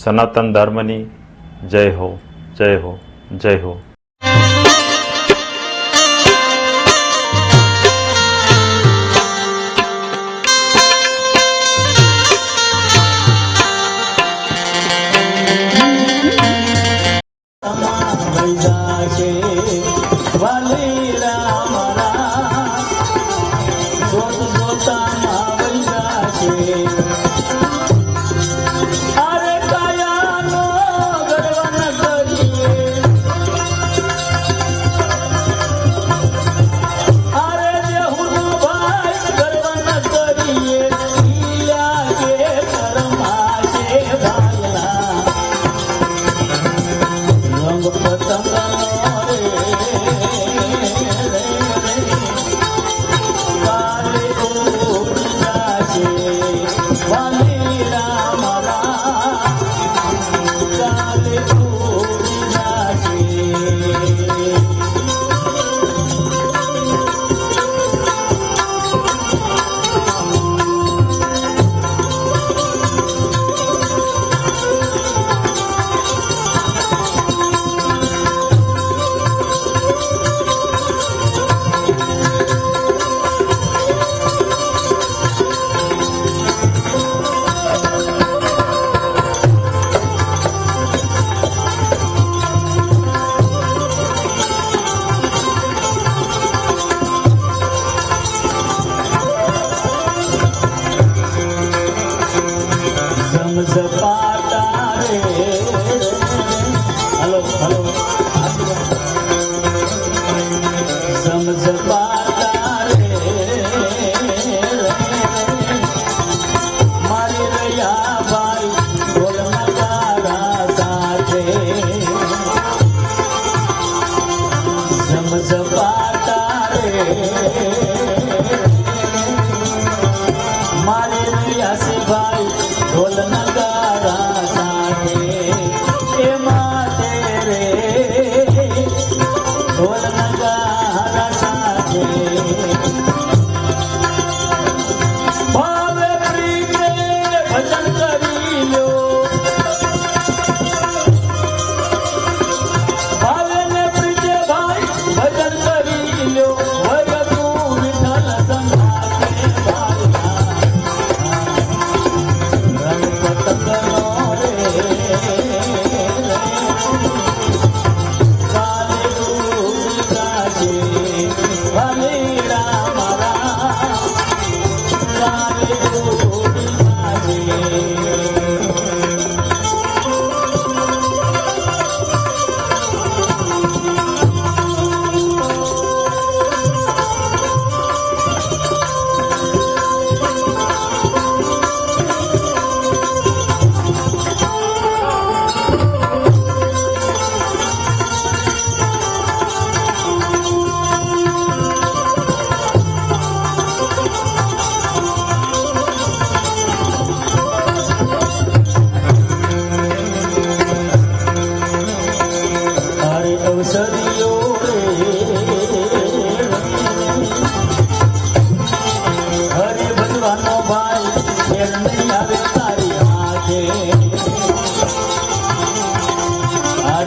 સનાતન ધર્મની જય હો જય હો જય હો. વૈદાશે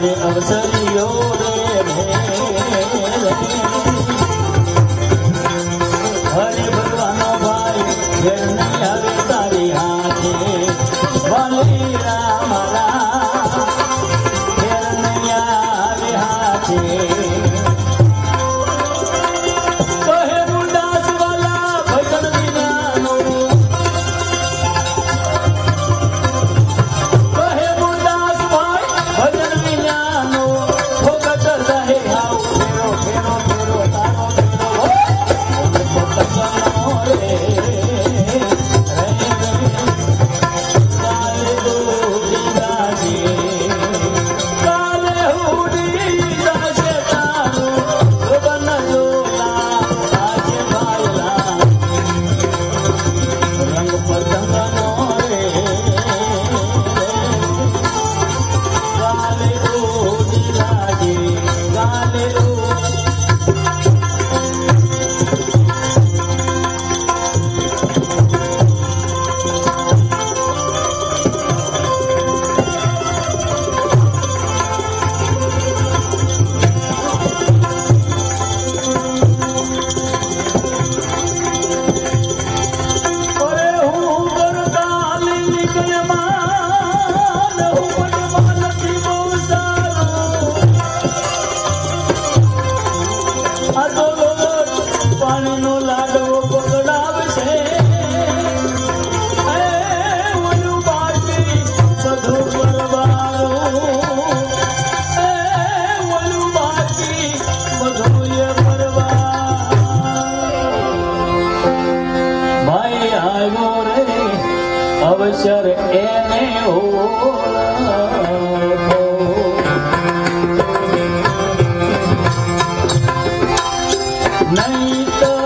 રે અવસરીઓ રે હરે ભગવાનો ભાઈ અવસર એને ઓળખો નહીતર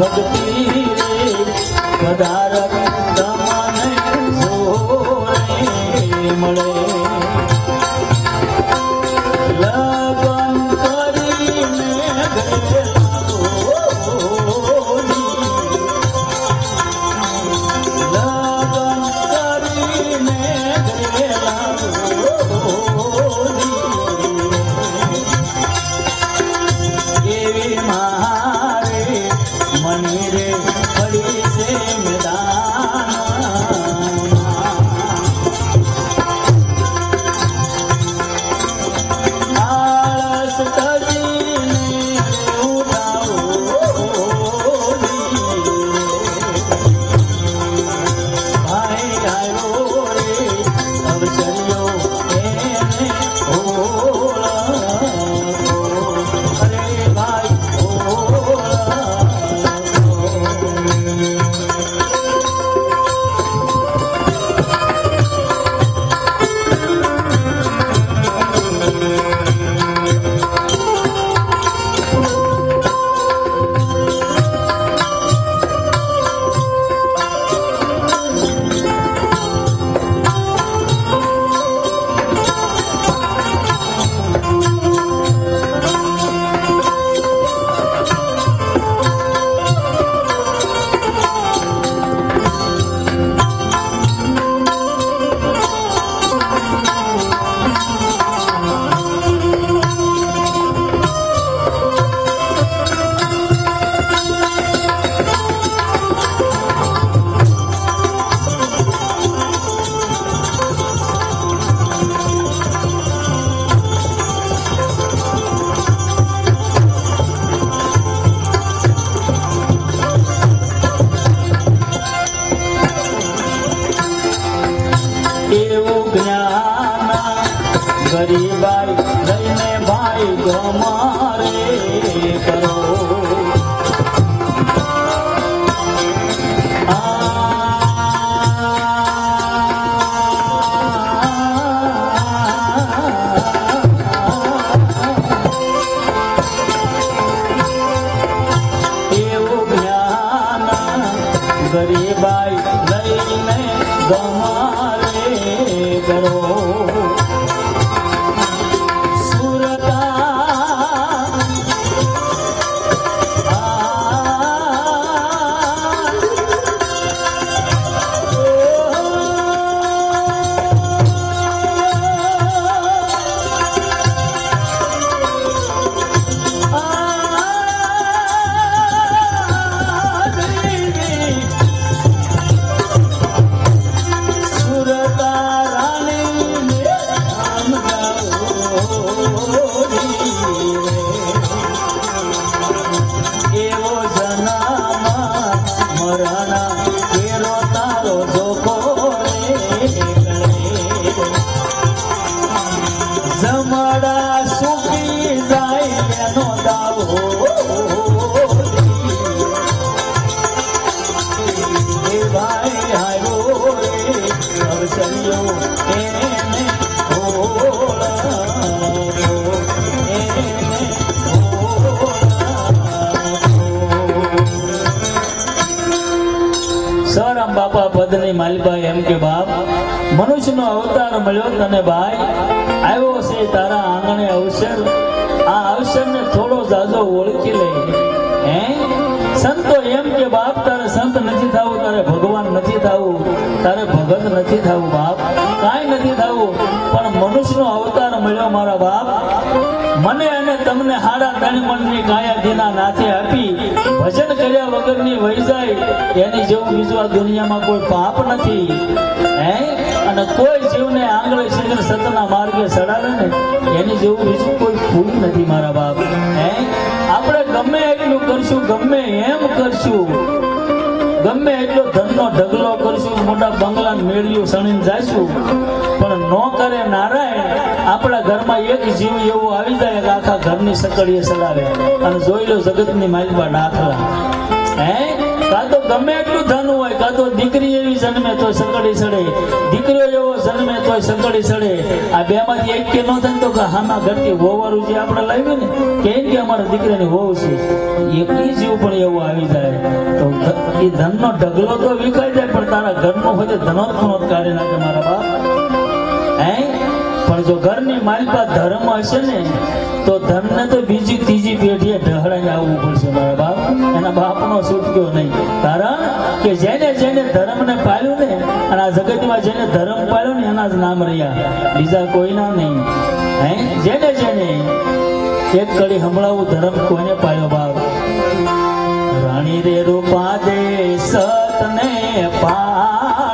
ભાઈ ગરીબાઈ લઈને ગમારે કરો પદની માલિકા એમ કે, બાપ, મનુષ્યનો અવતાર મળ્યો તને ભાઈ. આવ્યો છે તારા આંગણે અવસર. આ અવસરને થોડો જાજો ઓળખી લે. હે? સંતો એમ કે, બાપ, તારે સંત નથી થવું, તારે ભગવાન નથી થવું. તારે ભગત નથી થવું, બાપ. કાંઈ નથી થવું, પણ મનુષ્યનો અવતાર મળ્યો મારા બાપ. મને તમને હાડા ત્રણ કાયા દીના નાથે આપી ભજન કર્યા વગરની વહી જાય એની જેવું બીજું આ દુનિયામાં કોઈ પાપ નથી. હે? અને કોઈ જીવને આંગળે શિખર સતના માર્ગે ચડાવે ને, એની જેવું બીજું કોઈ ભૂલ નથી મારા બાપ. હે? આપણે ગમે એટલું કરશું, ગમે એમ કરશું. ગમે એટલો ધનનો ઢગલો કરશું, મોટા બંગલા મેળ્યું સણીને જાશું, પણ નો કરે નારાયણ. આપણા ઘરમાં એક જીવ એવો આવી જાય કે આખા ઘરની સકડીએ ચડાવે અને જોઈ લો જગતની માલિકા દાખલા હે? કાં તો ગમે એટલું તો દીકરી એવી જન્મે તો સકડી સડે. દીકરીઓ એવો જન્મે તો સકડી સડે. આ બે માંથી એક કે ન થાય તો કે હામાં ઘરથી હોવાનું જે આપણે લાવ્યું ને, કે કે અમારા દીકરાની હોવ છે. એકલી જીવ પણ એવો આવી જાય. તો એ ધનનો ઢગલો તો વિખાઈ જાય, પણ તારા ઘરનો હોય તો ધનોત્પનો કાર્ય નાખે મારા બાપ. હે? પણ જો ઘરની માલિકા ધર્મ હશે ને, તો ધનને તો બીજી ત્રીજી પેઢીએ ઢહડાઈને આવવું પડશે મારા બાપ. એના બાપનો છૂટક્યો નહીં. કારણ કે જેને જેને ધર્મને પાલ્યું ને, અને આ જગતમાં જેને ધર્મ પાળ્યો ને, એના જ નામ રહ્યા. બીજા કોઈના નહીં. હે? જેને જેને. એક કડી હમણાં ધર્મ કોઈને પાળ્યો બાપ? રાણી રે રૂપા દે સતને પાળતા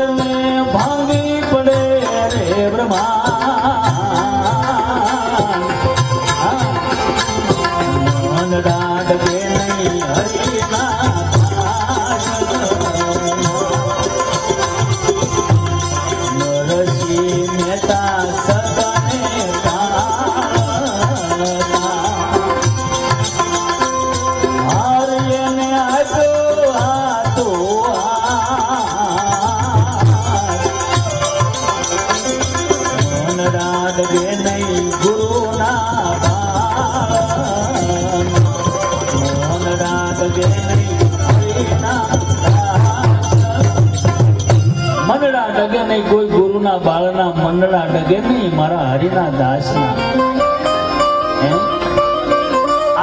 ડગે નહીં, કોઈ ગુરુના બાળના મંડળા ડગે નહીં, મારા હરિના દાસના.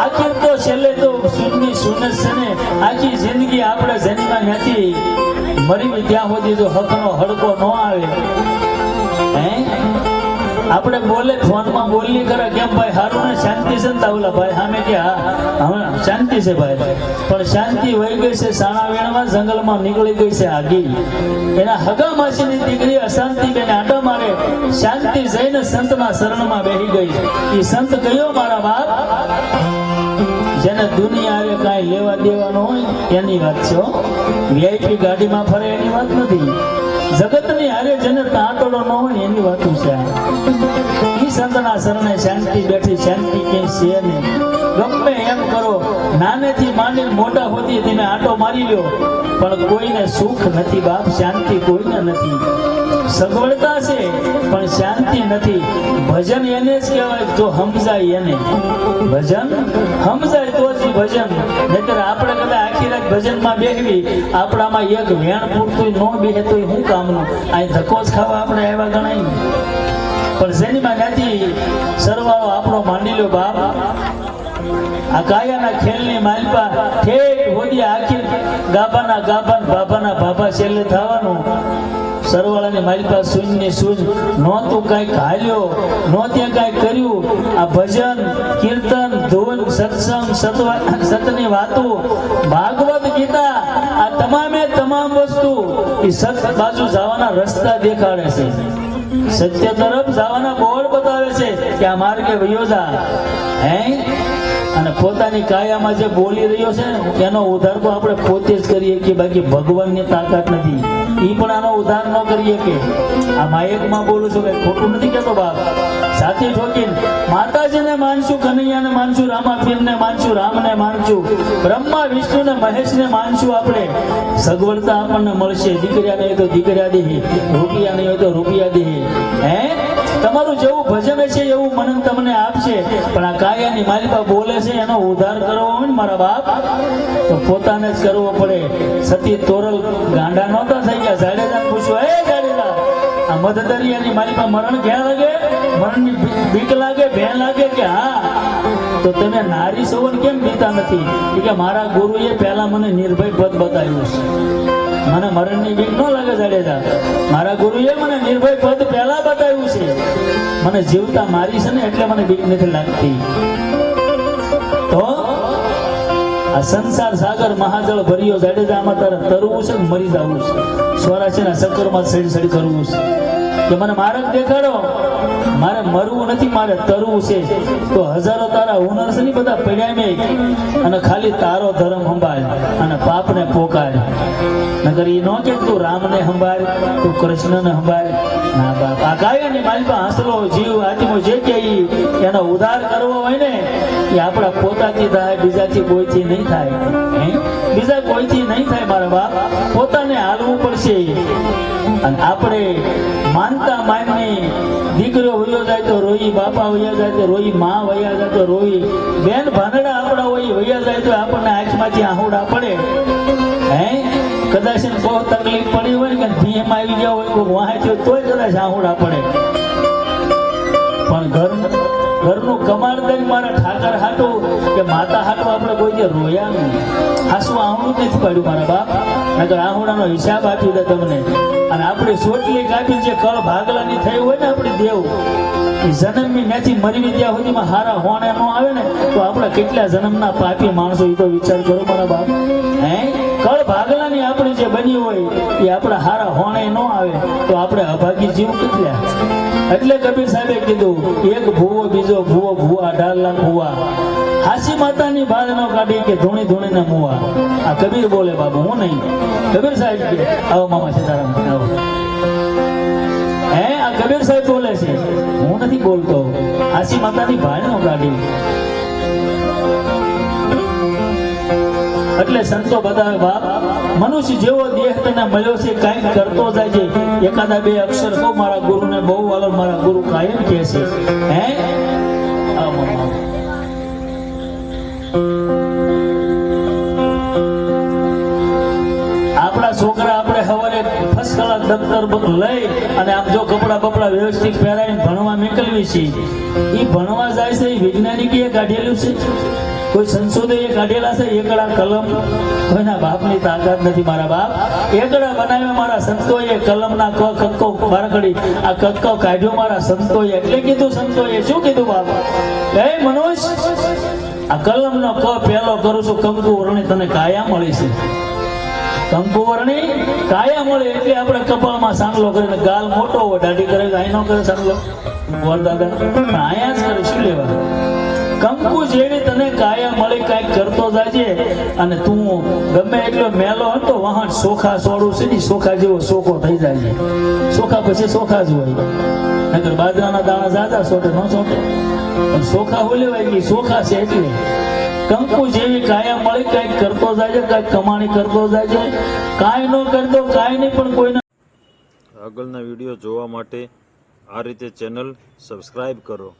આખર આખી તો છેલ્લે તો સુનની સુનસ છે ને આખી જિંદગી આપણે જન્મા નથી મરી ત્યાં સુધી જો હકનો હડકો ન આવે. આપણે બોલે, ફોનમાં બોલી કરે, કેમ ભાઈ? હારું ને શાંતિ છે ને તાવલા ભાઈ? સામે કે, હા શાંતિ છે ભાઈ. પણ શાંતિ વહી ગઈ છે, સાણા વેણમાં જંગલમાં નીકળી ગઈ છે આગી એના હગા માસીની દીકરી અશાંતિ બેને આડા મારે, શાંતિ જઈને સંતના શરણમાં બેહી ગઈ. એ સંત કયો, મારા બાપ? જેને દુનિયા હારે કાંઈ લેવા દેવાનું હોય, એની વાત છે વીઆઈપી ગાડીમાં ફરે એની વાત નથી. જગતની હારે જેને તાંતડો ન હોય, એની વાતું છે. ઈ સંતના શરણે શાંતિ બેઠી, શાંતિ ક્યાંય છે નહીં. ગમે એમ કરો, નાનેથી માંડીને મોટા હોતી તમે આટો મારી લ્યો. પણ કોઈને સુખ નથી બાપ, શાંતિ કોઈને નથી. સગવડતા છે, પણ શાંતિ નથી. ભજન એને જ કહેવાય જો સમજાય એને. ભજન સમજાય તો જ ભજન. નહીતર આપણે કદાચ આખી રાત ભજનમાં બેહવી, આપણામાં એક વેણ પૂરતું ન બેહે તો શું કામનું? આ ધક્કો જ ખાવા આપણે આવ્યા ગણાય. પણ જેનીમાં નથી સરવાળો આપણો માંડી લ્યો બાપ, આ કાયાના ખેલની માલપા ઠેક હોદી આખી ગાભાના ગાભાન બાબાના બાબા છેલ્લે થવાનું. સરવાળાની માલપા શૂન્ય શૂન્ય નહોતું કાંઈક હાલ્યો નો ત્યાં કાંઈ કર્યું. આ ભજન, કીર્તન, ધૂન, સત્સંગ સતની વાતો, ભાગવત ગીતા, આ તમામે તમામ વસ્તુ એ સત બાજુ જવાના રસ્તા દેખાડે છે. સત્ય તરફ જવાના બોર્ડ બતાવે છે કે આ માર્ગે વયો જા. હે? અને પોતાની કાયામાં જે બોલી રહ્યો છે, એનો ઉધાર તો આપણે પોતે જ કરીએ કે બાકી ભગવાનની તાકાત નથી. ઈ પણ આનો ઉધાર ન કરીએ કે આ માયકમાં બોલું છું કે ખોટું નથી કેતો બાપ. સાથે ઠોકીને માતાજીને માનશું, કનૈયાને માનશું રામાફીરને માનશું, રામને માનશું, બ્રહ્મા, વિષ્ણુને, મહેશને માનશું આપણે. સગવડતા આપણને મળશે. દીકરીયા નહીં તો દીકરીયા દેહી રૂપિયા નહીં હોય તો રૂપિયા દેહી. હે? તમારું જેવું ભજન છે, એવું મનન તમને આપશે. પણ આ કાયાની માલિકા બોલે છે, એનો ઉદ્ધાર કરવો હોય ને મારા બાપ, તો પોતાને જ કરવો પડે. સતી તોરલ ગાંડા નહોતા થઈ ગયા. જાડેજા પૂછ્યું, હે જાડેજા, આ મધદરિયાની માલિકા મરણ ક્યાં લાગે? મરણની બીક લાગે ભેન લાગે કે હા? તો તમે નારી સવન કેમ પીતા નથી? એ કે, મારા ગુરુએ પહેલા મને નિર્ભય પદ બતાવ્યું છે. મને મરણની બીક ન લાગે જાડેજા. મારા ગુરુએ મને નિર્ભય પદ પહેલા બતાવ્યું છે. મને જીવતા મારી છે ને એટલે મને બીક નથી લાગતી. તો આ સંસાર સાગર મહાજળ ભર્યો જાડેજામાં તારે તરવું છે મરી જવું છે. સ્વરા છે ને સક્કરમાં સડી સડી કરવું છે. કે મને માર્ગ દેખાડો. મારે મરવું નથી, મારે તરવું છે. તો હજારો તારા હુનર છે ને બધા પડ્યા મે. અને ખાલી તારો ધર્મ સંભાળ અને પાપને પોકાર. નગર એ નો કે તું રામને સંભાળ, તું કૃષ્ણને સંભાળ. આ ગાયનની માલિકા હસલો જીવ આત્મો જે કે એનો ઉધાર કરવો હોય ને, એ આપણા પોતાથી થાય, બીજાથી કોઈથી નહીં થાય? બીજા કોઈથી નહીં થાય, મારા બાપ. પોતાને હાલવું પડશે. અને આપણે માનતા માનની દીકરો વયો જાય તો રોઈ, બાપા વયા જાય તો રોઈ, માં વયા જાય તો રોઈ, બેન ભાનડા આપણા હોય, વયા જાય તો આપણને આંખમાંથી આહુડા પડે. કદાચ બહુ તકલીફ પડી હોય કે ભીમ આવી ગયા હોય, કોઈ વાંચ્યો તોય કદાચ આહુડા પડે. પણ ઘર ઘરનું કમાડદારી મારા ઠાકર હાટું કે માતા હાટું આપણે કોઈ દે રોયા નહીં. હાસું આહુડું નથી પાડ્યું મારા બાપ. નકર આહુડાનો હિસાબ આપી દે તમને. અને આપણી સોટલી કાપી જે કળ ભાગલાની થઈ હોય ને આપણી દેવ, એ જન્મની નથી મરવી ત્યાં સુધીમાં હારા હોણે ન આવે ને, તો આપણે કેટલા જન્મના પાપી માણસો એ તો વિચાર કરો મારા બાપ. હે? જે હોય એ આપણા હારા હોણે ન આવે, તો આપણે અભાગી જીવ કેટલા? એટલે કબીર સાહેબે કીધું, એક ભૂવો, બીજો ભૂવો, ભૂવા ઢાલના ભૂવા. હાસી માતાની બાળ નો કાઢી કે ધૂણી ધૂણીને મુવા. આ કબીર બોલે, બાબુ, હું નહીં. કબીર સાહેબ કે, આવો મામા સીતારામ, આવો. હે, આ કબીર સાહેબ બોલે છે. હું નથી બોલતો. હાસી માતાની ભાળ નો કાઢી. એટલે સંતો બધા બાપ, મનુષ્ય જેવો દેહ તને મળ્યો છે, કાંઈક કરતો જાય છે. એકાદા બે અક્ષર કહો, મારા ગુરુને બહુ વાલો મારા ગુરુ કાયમ કહે છે. હે? આપણા છોકરા આપણે સવારે ફર્સ્ટ કલાક દફતર લઈ અને આમ જો કપડા બપડા વ્યવસ્થિત પહેરાવીને ભણવા મોકલવી છે એ ભણવા જાય છે એ વૈજ્ઞાનિકે કાઢેલું છે. સંશોધકે કાઢેલા છે, એકડા કલમ. કોઈના બાપની તાકાત નથી, મારા બાપ. એકડા બનાવ્યા મારા સંતોએ, કલમના ક કક્કો બારકડી. આ કક્કો કાઢ્યો મારા સંતોએ. એટલે કીધું સંતોએ, શું કીધું બાપ? હે મનોજ આ કલમનો ક પહેલો કરું છું, કંકુ વર્ણી તને કાયા મળી છે. કંકુ વર્ણી કાયા મળે, એટલે આપણે કપાળમાં સાંગલો કરીને ગાલ મોટો હોય, દાઢી કરે અહીં નો કરે સાંગલો. વર દાદા પણ અહીંયા જ કરે, શું લેવા કંકુ જેવી તને કાયા મળી કાંઈક કરતો જાજે. અને તું ગમે એટલો મેલો હતો વહાણ સોખા સોડું છે ને સોખા જેવો સોખો થઈ જાય સોખા પછી સોખા જ હોય. નકર બાજરાના દાણા જાજા સોટે, ન સોટે. પણ સોખા હોય લેવાય કે સોખા છે એટલે. કંકુ જેવી કાયા મળી કાંઈક કરતો જાજે, કાંઈક કમાણી કરતો જાજે. કાંઈ ન કરતો, કાંઈ નહીં, પણ કોઈને આગળના વીડિયો જોવા માટે આ રીતે ચેનલ સબસ્ક્રાઈબ કરો.